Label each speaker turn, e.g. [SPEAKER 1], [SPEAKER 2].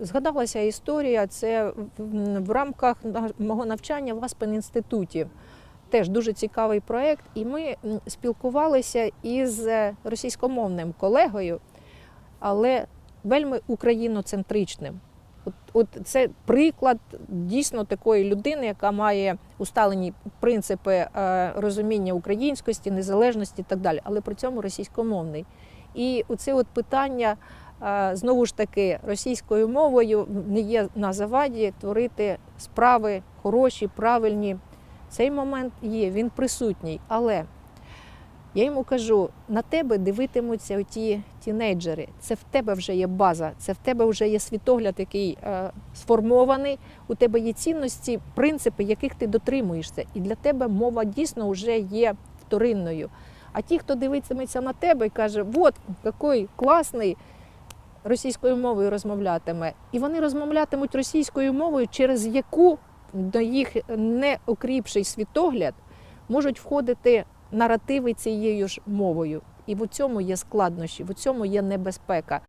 [SPEAKER 1] Згадалася історія, це в- рамках мого навчання в Аспен інституті. Теж дуже цікавий проєкт, і ми спілкувалися із е, російськомовним колегою, але вельми україноцентричним. От, от це приклад дійсно такої людини, яка має усталені принципи е, розуміння українськості, незалежності і так далі, але при цьому російськомовний. І оце от питання знову ж таки російською мовою не є на заваді творити справи хороші, правильні. Цей момент є, він присутній. Але я йому кажу: на тебе дивитимуться ті тінейджери. Це в тебе вже є база, це в тебе вже є світогляд, який е, сформований. У тебе є цінності, принципи, яких ти дотримуєшся. І для тебе мова дійсно вже є вторинною. А ті, хто дивитиметься на тебе і каже, от який класний російською мовою розмовлятиме. І вони розмовлятимуть російською мовою, через яку до їх неокріпший світогляд можуть входити наративи цією ж мовою. І в цьому є складнощі, в цьому є небезпека.